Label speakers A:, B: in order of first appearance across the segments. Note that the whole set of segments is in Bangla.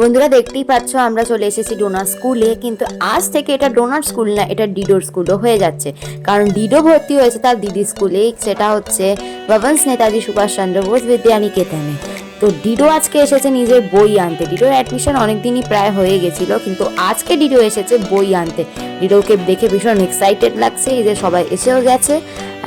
A: বন্ধুরা দেখতেই পাচ্ছ, আমরা চলে এসেছি ডোনার স্কুলে, কিন্তু আজ থেকে এটা ডোনার স্কুল না, এটা ডিডোর স্কুলও হয়ে যাচ্ছে। কারণ ডিডো ভর্তি হয়েছে তার দিদি স্কুলে, সেটা হচ্ছে ভবন্স নেতাজি সুভাষচন্দ্র বোস বিদ্যানিকেতনে। তো ডিডো আজকে এসেছে নিজের বই আনতে। ডিডোর অ্যাডমিশন অনেকদিনই প্রায় হয়ে গেছিল, কিন্তু আজকে ডিডো এসেছে বই আনতে। ডিডোকে দেখে ভীষণ এক্সাইটেড লাগছে, এই যে সবাই এসেও গেছে।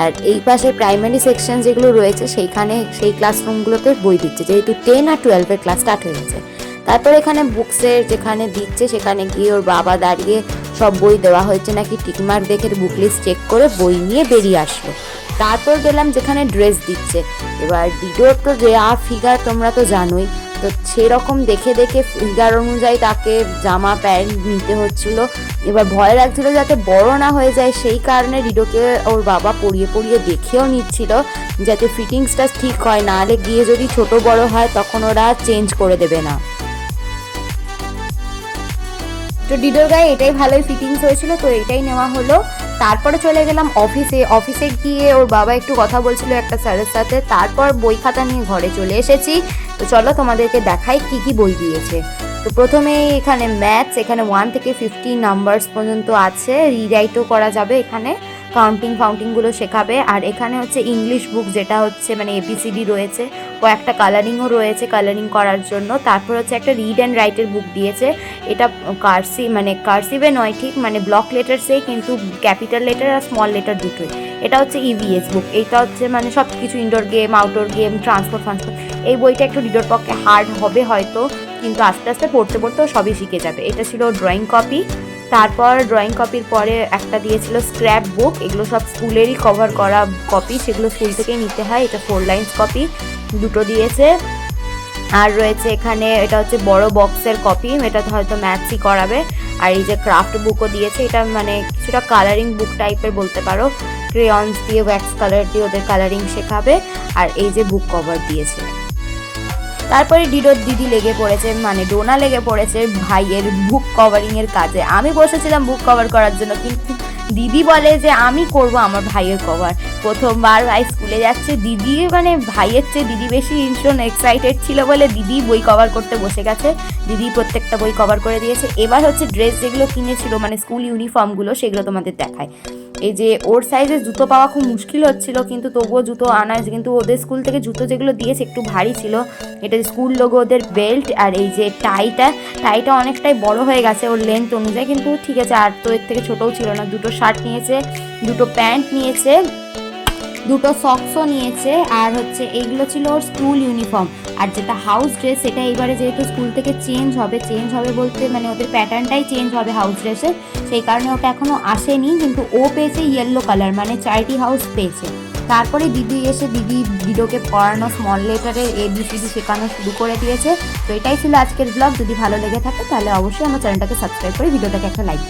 A: আর এই পাশে প্রাইমারি সেকশন যেগুলো রয়েছে, সেইখানে সেই ক্লাসরুমগুলোতে বই দিচ্ছে, যেহেতু টেন আর টুয়েলভের ক্লাস স্টার্ট হয়ে গেছে। তারপর এখানে বুকসের যেখানে দিচ্ছে, সেখানে গিয়ে ওর বাবা দাঁড়িয়ে সব বই দেওয়া হয়েছে, নাকি টিকমার্ক দেখে বুক লিস্ট চেক করে বই নিয়ে বেরিয়ে আসলো। তারপর গেলাম যেখানে ড্রেস দিচ্ছে। এবার ডিডোর তো যে ফিগার তোমরা তো জানোই। তো সেরকম দেখে দেখে ফিগার অনুযায়ী তাকে জামা, প্যান্ট নিতে হচ্ছিল। এবার ভয় লাগছিল যাতে বড় না হয়ে যায়, সেই কারণে ডিডোকে ওর বাবা পরিয়ে পরিয়ে দেখেও নিচ্ছিল যাতে ফিটিংসটা ঠিক হয়, নাহলে গিয়ে যদি ছোট বড় হয়, তখন ওরা চেঞ্জ করে দেবে না। তো ডিডোর গায়ে এটাই ভালোই ফিটিংস হয়েছিল, তো এটাই নেওয়া হলো। তারপরে চলে গেলাম অফিসে অফিসে গিয়ে ওর বাবা একটু কথা বলছিল একটা স্যারের সাথে। তারপর বই খাতা নিয়ে ঘরে চলে এসেছি। তো চলো তোমাদেরকে দেখাই কি কি বই দিয়েছে। তো প্রথমে এখানে ম্যাথস এখানে ওয়ান থেকে ফিফটি নাম্বারস পর্যন্ত আছে। রিরাইটও করা যাবে এখানে। কাউন্টিং ফাউন্টিংগুলো শেখাবে। আর এখানে হচ্ছে ইংলিশ বুক যেটা হচ্ছে মানে এবিসিডি রয়েছে, কয়েকটা কালারিংও রয়েছে কালারিং করার জন্য। তারপর হচ্ছে একটা রিড অ্যান্ড রাইটের বুক দিয়েছে। এটা কার্সি মানে কার্সিভে নয় ঠিক মানে ব্লক লেটারসেই কিন্তু ক্যাপিটাল লেটার আর স্মল লেটার দুটোই। এটা হচ্ছে ইভিএস বুক এটা হচ্ছে মানে সব কিছু indoor game outdoor game transport transport এই বইটা একটু রিডোর পক্ষে হার্ড হবে হয়তো, কিন্তু আস্তে আস্তে পড়তে, পড়তেও সবই শিখে যাবে। এটা ছিল ড্রয়িং কপি তারপর ড্রয়িং কপির পরে একটা দিয়েছিল স্ক্র্যাপ বুক এগুলো সব স্কুলেরই কভার করা কপি সেগুলো স্কুল থেকেই নিতে হয়, এটা ফোর লাইন্স কপি দুটো দিয়েছে। আর রয়েছে এখানে, এটা হচ্ছে বড় বক্সের কপি এটা হয়তো ম্যাথসই করাবে। আর এই যে ক্রাফট বুকও দিয়েছে, এটা মানে কিছুটা কালারিং বুক টাইপের বলতে পারো। ক্রেয়ন্স দিয়ে ওয়্যাক্স কালার দিয়ে ওদের কালারিং শেখাবে। আর এই যে বুক কভার দিয়েছে। তারপরে ডিডোর দিদি লেগে পড়েছে মানে ডোনা লেগে পড়েছে ভাইয়ের বুক কভারিং এর কাজে। আমি বসেছিলাম বুক কভার করার জন্য, কিন্তু দিদি বলে যে, আমি করব আমার ভাইয়ের কভার প্রথমবার ভাই স্কুলে যাচ্ছে, দিদি মানে ভাইয়ের চেয়ে দিদি বেশি ভীষণ এক্সাইটেড ছিল বলে দিদি বই কভার করতে বসে গেছে। দিদি প্রত্যেকটা বই কভার করে দিয়েছে। এবার হচ্ছে ড্রেস যেগুলো কিনেছিল মানে স্কুল ইউনিফর্মগুলো সেগুলো তোমাদের দেখায়। এই যে ওর সাইজে জুতো পাওয়া খুব মুশকিল হচ্ছিল, কিন্তু তবুও জুতো আনা হয়েছে। কিন্তু ওদের স্কুল থেকে জুতো যেগুলো দিয়েছে একটু ভারী ছিল। এটা স্কুল লোগো ওদের বেল্ট আর এই যে টাইটা টাইটা অনেকটাই বড় হয়ে গেছে ওর লেন্থ অনুযায়ী। কিন্তু ঠিক আছে, আর তো এর থেকে ছোটও ছিল না। দুটো শার্ট নিয়েছে, দুটো প্যান্ট নিয়েছে। দুটো সক্সও নিয়েছে, আর হচ্ছে এগুলো ছিল ওর স্কুল ইউনিফর্ম আর যেটা হাউস ড্রেস সেটা এবারে যেহেতু স্কুল থেকে চেঞ্জ হবে চেঞ্জ হবে বলতে মানে ওদের প্যাটার্নটাই চেঞ্জ হবে হাউস ড্রেসের সেই কারণে ওটা এখনও আসেনি, কিন্তু ও পেয়েছে ইয়েলো কালার মানে চারটি হাউস পেয়েছে। তারপরে দিদি এসে দিদি ভিডিওকে পড়ানো স্মল লেটারের এ বি সি ডি শেখানো শুরু করে দিয়েছে। তো এটাই ছিল আজকের ব্লগ যদি ভালো লেগে থাকে তাহলে অবশ্যই আমার চ্যানেলটাকে সাবস্ক্রাইব করে ভিডিওটাকে একটা লাইক